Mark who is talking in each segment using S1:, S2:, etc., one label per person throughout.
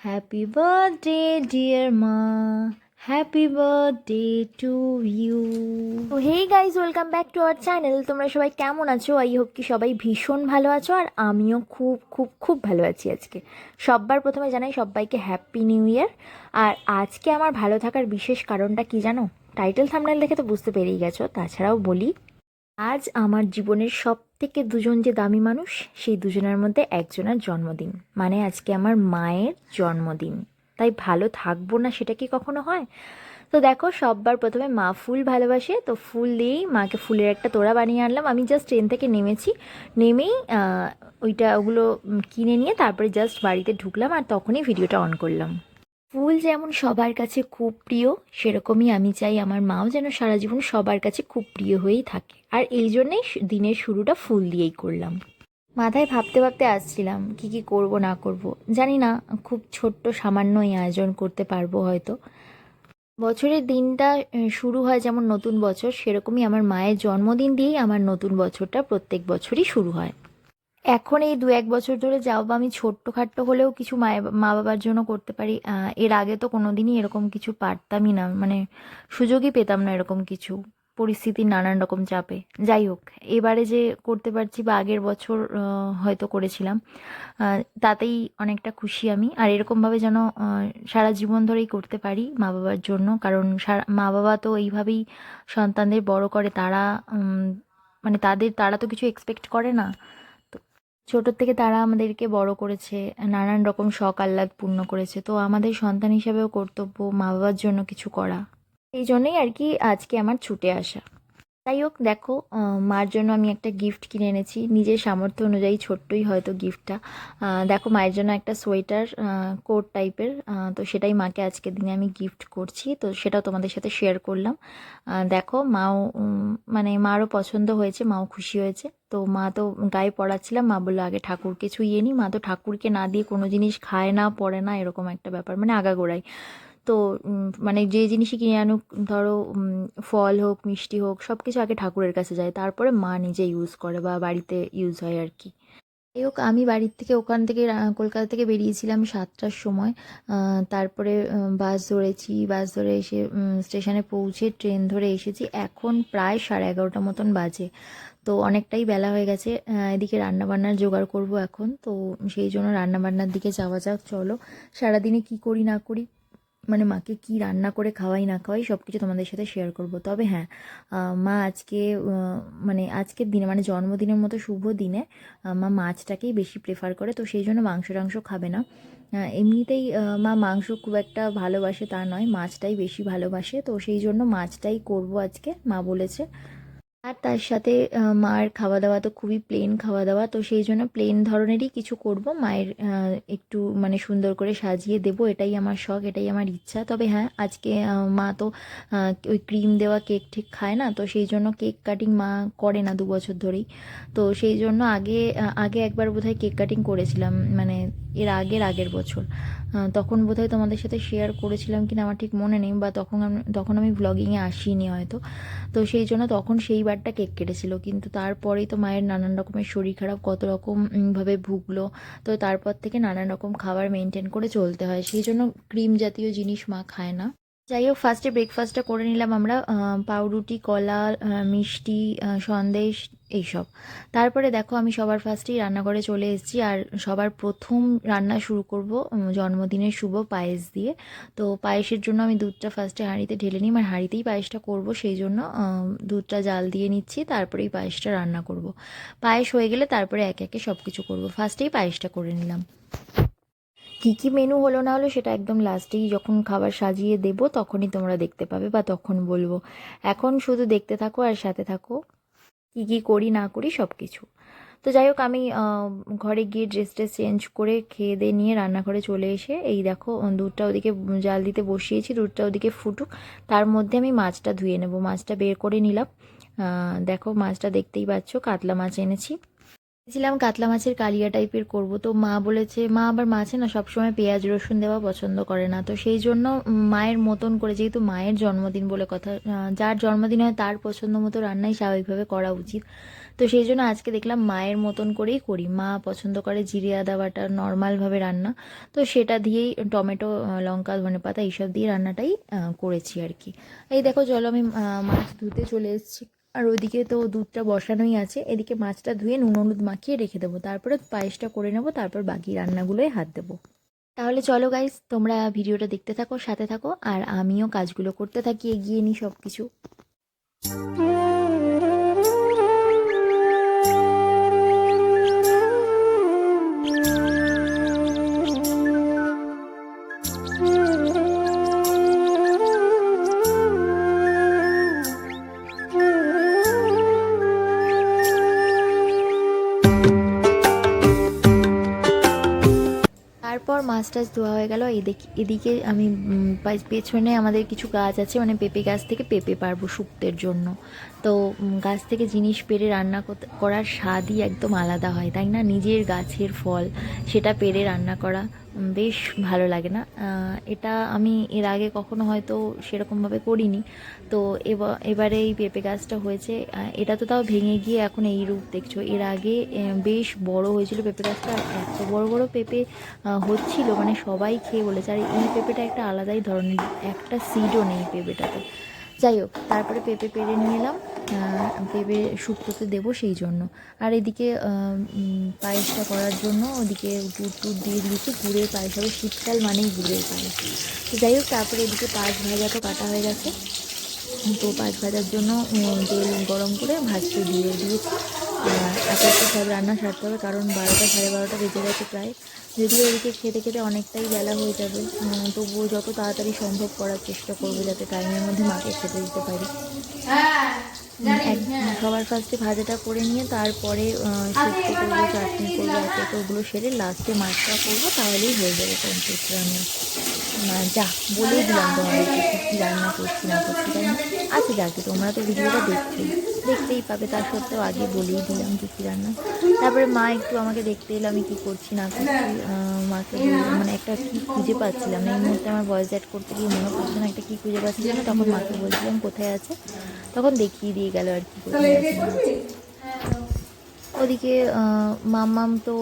S1: Happy birthday, dear Ma. Happy birthday to you তো hey guys welcome back to our channel তোমরা সবাই কেমন আছো? আই হোপ কি সবাই ভীষণ ভালো আছো আর আমিও খুব খুব খুব ভালো আছি আজকে। সববার প্রথমে জানাই সবাইকে হ্যাপি নিউ ইয়ার আর আজকে আমার ভালো থাকার বিশেষ কারণটা কি জানো? টাইটেল থামনেল দেখে তো বুঝতে পেরেই গেছো তাছাড়াও বলি আজ আমার জীবনের সব থেকে দুজন যে দামি মানুষ, সেই দুজনের মধ্যে একজনের জন্মদিন। মানে আজকে আমার মায়ের জন্মদিন। তাই ভালো থাকব না সেটা কি কখনো হয়? তো দেখো, সববার প্রথমে মা ফুল ভালোবাসে, তো ফুল দিয়েই মাকে ফুলের একটা তোড়া বানিয়ে আনলাম। আমি জাস্ট ট্রেন থেকে নেমেছি। নেমেই ওইটা ওগুলো কিনে নিয়ে তারপরে জাস্ট বাড়িতে ঢুকলাম আর তখনই ভিডিওটা অন করলাম। ফুল যেমন সবার কাছে খুব প্রিয়, সেরকমই আমি চাই আমার মাও যেন সারা জীবন সবার কাছে খুব প্রিয় হয়েই থাকে। আর এই জন্যেই দিনের শুরুটা ফুল দিয়েই করলাম। মাথায় ভাবতে ভাবতে আসছিলাম, কি কি করব না করব। জানি না, খুব ছোট্ট সামান্যই আয়োজন করতে পারব হয়তো। বছরের দিনটা শুরু হয় যেমন নতুন বছর, সেরকমই আমার মায়ের জন্মদিন দিয়েই আমার নতুন বছরটা প্রত্যেক বছরই শুরু হয়। এখন এই দু এক বছর ধরে যাও বা আমি ছোট্টখাট্ট হলেও কিছু মা বাবার জন্য করতে পারি এর আগে তো কোনোদিনই এরকম কিছু পারতামই না মানে সুযোগই পেতাম না এরকম কিছু পরিস্থিতির নানান রকম চাপে। যাই হোক, এবারে যে করতে পারছি বা আগের বছর হয়তো করেছিলাম তাতেই অনেকটা খুশি আমি। আর এরকমভাবে যেন সারা জীবন ধরেই করতে পারি মা বাবার জন্য, কারণ মা বাবা তো এইভাবেই সন্তানদের বড় করে, তারা মানে তাদের, তারা তো কিছু এক্সপেক্ট করে না। ছোটোর থেকে তারা আমাদেরকে বড় করেছে, নানান রকম শখ, আহ্লাদ পূর্ণ করেছে। তো আমাদের সন্তান হিসেবেও কর্তব্য মা বাবার জন্য কিছু করা। এই জন্যই আর কি আজকে আমার ছুটে আসা। তাই হোক, দেখো মার জন্য আমি একটা গিফট কিনে এনেছি। নিজের সামর্থ্য অনুযায়ী ছোট্টই হয়তো গিফটটা দেখো, মায়ের জন্য একটা সোয়েটার কোট টাইপের তো সেটাই মাকে আজকের দিনে আমি গিফট করছি। তো সেটাও তোমাদের সাথে শেয়ার করলাম। দেখো, মাও মানে মারও পছন্দ হয়েছে, মাও খুশি হয়েছে। তো মা তো গায়ে পড়াচ্ছিলাম, মা বলল, আগে ঠাকুরকে ছুঁয়ে নিই মা তো ঠাকুরকে না দিয়ে কোনো জিনিস খায় না, পড়ে না, এরকম একটা ব্যাপার মানে আগাগোড়াই। তো মানে যে জিনিসই কিনে আনুক, ধরো ফল হোক, মিষ্টি হোক সব কিছু আগে ঠাকুরের কাছে যায়। তারপরে মা নিজে ইউজ করে বা বাড়িতে ইউজ হয় আর কি। যাই হোক, আমি বাড়ির থেকে ওখান থেকে কলকাতা থেকে বেরিয়েছিলাম সাতটার সময়। তারপরে বাস ধরেছি। বাস ধরে এসে স্টেশনে পৌঁছে ট্রেন ধরে এসেছি। এখন প্রায় সাড়ে এগারোটা মতন বাজে। তো অনেকটাই বেলা হয়ে গেছে। এদিকে রান্নাবান্নার জোগাড় করব এখন। তো সেই জন্য রান্নাবান্নার দিকে যাওয়া যাক। চলো, সারাদিনে কি করি না করি। মানে মাকে কি রান্না করে খাওয়াই, না খাওয়াই সব কিছু তোমাদের সাথে শেয়ার করব। তবে হ্যাঁ মা আজকে মানে আজকের দিনে মানে জন্মদিনের মতো শুভ দিনে মা মাছটাকেই বেশি প্রেফার করে, তো সেই জন্য মাংস টাংস খাবে না। এমনিতেই মা মাংস খুব একটা ভালোবাসে তা নয়, মাছটাই বেশি ভালোবাসে, তো সেই জন্য মাছটাই করব আজকে, মা বলেছে। আর তার সাথে মার খাওয়া দাওয়া তো খুবই প্লেন খাওয়া দাওয়া তো সেই জন্য প্লেন ধরনেরই কিছু করব। মায়ের একটু মানে সুন্দর করে সাজিয়ে দেব, এটাই আমার শখ, এটাই আমার ইচ্ছা। তবে হ্যাঁ আজকে মা তো ওই ক্রিম দেওয়া কেক ঠিক খায় না, তো সেই জন্য কেক কাটিং মা করে না দু বছর ধরেই। তো সেই জন্য আগে আগে একবার বোধহয় কেক কাটিং করেছিলাম মানে এর আগের আগের বছর। তখন বোধহয় তোমাদের সাথে শেয়ার করেছিলাম কিনা আমার ঠিক মনে নেই, বা তখন আমি তখন আমি ব্লগিংয়ে আসিনি হয়তো। তো সেই জন্য তখন সেই বারটা কেক কেটেছিল। কিন্তু তারপরেই তো মায়ের নানান রকমের শরীর খারাপ, কত রকমভাবে ভুগলো। তো তারপর থেকে নানান রকম খাবার মেনটেন করে চলতে হয়। সেই জন্য ক্রিম জাতীয় জিনিস মা খায় না। যাই হোক ফার্স্টে ব্রেকফাস্টটা করে নিলাম আমরা। পাউরুটি, কলা মিষ্টি সন্দেশ এইসব। তারপরে দেখো আমি সবার ফার্স্টেই রান্নাঘরে চলে এসেছি আর সবার প্রথম রান্না শুরু করব জন্মদিনের শুভ পায়েস দিয়ে। তো পায়েসের জন্য আমি দুধটা ফার্স্টে হাঁড়িতে ঢেলে নিই আর হাঁড়িতেই পায়েসটা করব, সেই জন্য দুধটা জাল দিয়ে নিচ্ছি, তারপরেই পায়েসটা রান্না করব। পায়েস হয়ে গেলে তারপরে একে একে সব কিছু করব ফার্স্টেই পায়েসটা করে নিলাম। কী কী মেনু হলো না হলো সেটা একদম লাস্টেই যখন খাবার সাজিয়ে দেবো তখনই তোমরা দেখতে পাবে বা তখন বলব। এখন শুধু দেখতে থাকো আর সাথে থাকো। কী কী করি, না করি সব কিছু তো যাই হোক আমি ঘরে গিয়ে ড্রেস ট্রেস চেঞ্জ করে খেয়ে দিয়ে নিয়ে রান্নাঘরে চলে এসে এই দেখো, দুধটা ওদিকে জাল দিতে বসিয়েছি, দুধটা ওদিকে ফুটুক। তার মধ্যে আমি মাছটা ধুয়ে নেব। মাছটা বের করে নিলাম। দেখো মাছটা দেখতেই পাচ্ছ, কাতলা মাছ এনেছি। ছিলাম কাতলা মাছের কালিয়া টাইপের করব। তো মা বলেছে, মা আবার মাছে না সবসময় পেঁয়াজ, রসুন দেওয়া পছন্দ করে না। তো সেই জন্য মায়ের মতন করে, যেহেতু মায়ের জন্মদিন বলে কথা যার জন্মদিন হয় তার পছন্দ মতো রান্নাই স্বাভাবিকভাবে করা উচিত। তো সেই জন্য আজকে দেখলাম মায়ের মতন করেই করি। মা পছন্দ করে জিরে, আদা বাটা নর্মালভাবে রান্না। তো সেটা দিয়েই টমেটো লঙ্কা, ধনে পাতা, এইসব দিয়ে রান্নাটাই করেছি আর কি। এই দেখো, চলো আমি মাছ ধুতে চলে এসেছি। আর ওইদিকে তো দুধটা বসানোই আছে। এদিকে মাছটা ধুয়ে নুন হলুদ মাখিয়ে রেখে দেবো। তারপরে পায়েসটা করে নেব, তারপর বাকি রান্নাগুলোই হাত দেবো। তাহলে চলো গাইজ তোমরা ভিডিওটা দেখতে থাকো, সাথে থাকো, আর আমিও কাজগুলো করতে থাকি, এগিয়ে নিই সব কিছু তারপর মাছ টাছ ধোয়া হয়ে গেল। এদিকে এদিকে আমি পেছনে আমাদের কিছু গাছ আছে মানে পেঁপে গাছ থেকে পেঁপে পারব শুক্তের জন্য। তো গাছ থেকে জিনিস পেরে রান্না করার স্বাদই একদম আলাদা হয়, তাই না? নিজের গাছের ফল, সেটা পেরে রান্না করা। বেশ ভালো লাগে না। এটা আমি এর আগে কখনো হয়তো সেরকমভাবে করিনি। তো এবা- এবারে এই পেঁপে গাছটা হয়েছে। এটা তো তাও ভেঙে গিয়ে এখন এই রূপ দেখছ। এর আগে বেশ বড় হয়েছিল পেঁপে গাছটা এত বড় বড় পেঁপে হচ্ছিল। মানে সবাই খেয়ে বলেছে, আর, এই পেঁপেটা একটা আলাদাই ধরনের, একটা সিডও নেই পেঁপেটাতে। যাই হোক, তারপরে পেঁপে পেরে নিয়ে এলাম। পেঁপে শুক্তোতে দেবো সেই জন্য। আর এদিকে পায়েসটা করার জন্য ওদিকে দুধ টুধ দিয়ে দিয়েছি। গুড়ের পায়েস হবে, শীতকাল মানেই গুড়ের পায়েস। তো যাই হোক, তারপরে এদিকে পাঁচ ভাজা তো কাটা হয়ে গেছে। তো পাঁচ ভাজার জন্য তেল গরম করে ভাজতে দিয়ে দিয়েছি। এত একটা সব রান্না সারতে হবে, কারণ বারোটা সাড়ে বারোটা বেজে গেছে প্রায়। যদিও এদিকে খেতে খেতে অনেকটাই বেলা হয়ে যাবে তবুও যত তাড়াতাড়ি সম্ভব করার চেষ্টা করব যাতে টাইমের মধ্যে মাকে খেতে দিতে পারি। এক- সবার ফার্স্টে ভাজাটা করে নিয়ে তারপরে আহ, শুক্তো করব চাটনি করব একে একে ওগুলো সেরে লাস্টে মাছটা করব তাহলেই হয়ে যাবে কমপ্লিট রান্না। যা বলেই দিলাম তোমাদেরকে কী রান্না করছি, না করছি, তাই না? আচ্ছা যাকে, তোমরা তো ভিডিওটা দেখতেই দেখতেই পাবে, তার সত্ত্বেও আগে বলেই দিলাম কী কী রান্না। তারপরে মা একটু আমাকে দেখতে এলো, আমি কী করছি, না করছি মাকে মানে একটা কী খুঁজে পাচ্ছিলাম এই মুহূর্তে আমার ভয়েস অ্যাড করতে গিয়ে মনে পড়ছে না একটা কী খুঁজে পাচ্ছিলাম, তখন মাকে বলছিলাম, কোথায় আছে? তখন দেখিয়ে দিয়ে গেল আর কি কোথায় আছে। ওদিকে আহ, মাম্মাম তো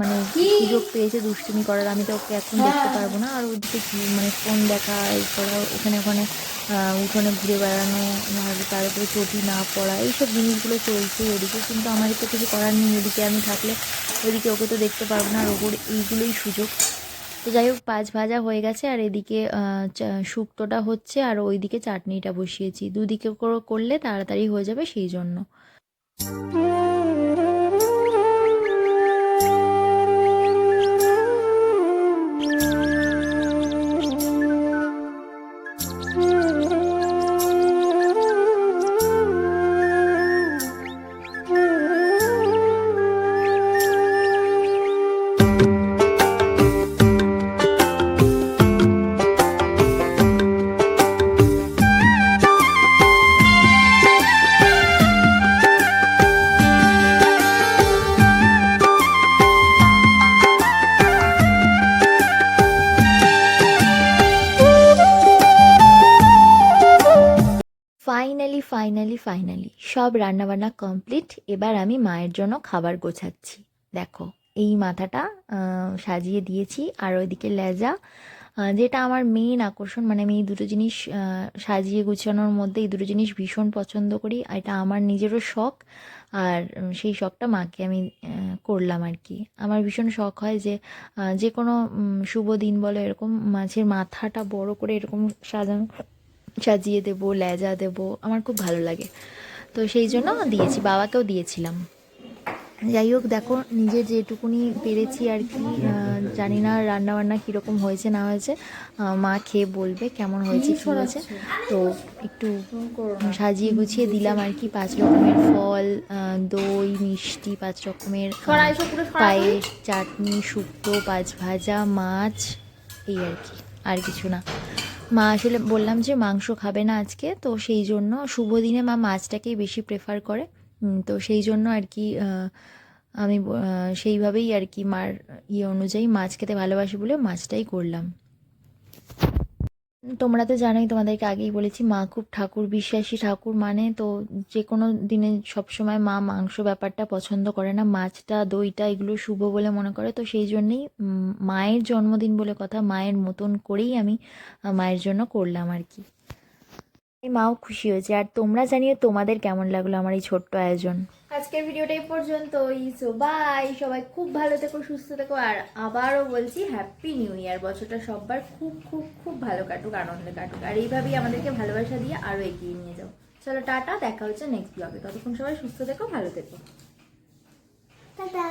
S1: মানে সুযোগ পেয়েছে দুষ্টুমি করার আমি তো ওকে এখন দেখতে পারব না। আর ওদিকে মানে ফোন দেখা এই করা ওখানে ওখানে উঠোনে ঘুরে বেড়ানো আর তার উপরে চটি না পড়া এইসব জিনিসগুলো চলছে ওদিকে। কিন্তু আমার তো কিছু করার নেই ওদিকে। আমি থাকলে ওদিকে ওকে তো দেখতে পারব না আর ওপর এইগুলোই সুযোগ। তো যাই হোক পাঁচ ভাজা হয়ে গেছে আর এদিকে শুক্তোটা হচ্ছে আর ওইদিকে চাটনিটা বসিয়েছি। দুদিকে করলে তাড়াতাড়ি হয়ে যাবে সেই জন্য। ফাইনালি সব রান্নাবান্না কমপ্লিট এবার আমি মায়ের জন্য খাবার গোছাচ্ছি। দেখো, এই মাথাটা সাজিয়ে দিয়েছি, আর ওইদিকে লেজা যেটা আমার মেইন আকর্ষণ মানে আমি এই দুটো জিনিস সাজিয়ে গুছানোর মধ্যে এই দুটো জিনিস ভীষণ পছন্দ করি এটা আমার নিজেরও শখ, আর সেই শখটা মাকে আমি করলাম আর কি। আমার ভীষণ শখ হয় যে যে কোনো শুভ দিন বলো, এরকম মাছের মাথাটা বড় করে এরকম সাজানো সাজিয়ে দেবো লেজা দেবো আমার খুব ভালো লাগে। তো সেই জন্য দিয়েছি বাবাকেও দিয়েছিলাম। যাই হোক দেখো নিজের যেটুকুনি পেরেছি আর কি জানি না রান্না বান্না কীরকম হয়েছে না হয়েছে। মা খেয়ে বলবে কেমন হয়েছে কী হয়েছে তো একটু সাজিয়ে গুছিয়ে দিলাম আর কি পাঁচ রকমের ফল দই মিষ্টি পাঁচ রকমের পায়েস চাটনি শুক্তো পাঁচ ভাজা মাছ এই আর কি আর কিছু না। মা আসলে বললাম যে মাংস খাবে না আজকে, তো সেই জন্য শুভ দিনে মা মাছটাকেই বেশি প্রেফার করে। তো সেই জন্য আর কি আমি সেইভাবেই আর কি মার ইয়ে অনুযায়ী মাছ খেতে ভালোবাসি বলে মাছটাই করলাম। তোমরা তো জানোই, তোমাদেরকে আগেই বলেছি, মা খুব ঠাকুর, বিশ্বাসী ঠাকুর মানে তো যে কোনো দিনে সবসময় মা মাংস ব্যাপারটা পছন্দ করে না, মাছটা, দইটা এগুলো শুভ বলে মনে করে। তো সেই জন্যেই মায়ের জন্মদিন বলে কথা, মায়ের মতন করেই আমি মায়ের জন্য করলাম আর কি। মাও খুশি হয়েছে। আর তোমরা জানিও তোমাদের কেমন লাগল আমার এই ছোট্ট আয়োজন। আজকের ভিডিওটা এই পর্যন্তই। সো বাই সবাই খুব ভালো থেকো সুস্থ থেকো। আর আবারও বলছি হ্যাপি নিউ ইয়ার বছরটা সবার খুব খুব খুব ভালো কাটুক আনন্দে কাটুক। আর এইভাবেই আমাদেরকে ভালোবাসা দিয়ে আরও এগিয়ে নিয়ে যাও। চলো টাটা। দেখা হচ্ছে নেক্সট ব্লগে ততক্ষণ সবাই সুস্থ থেকো ভালো থেকো। টাটা।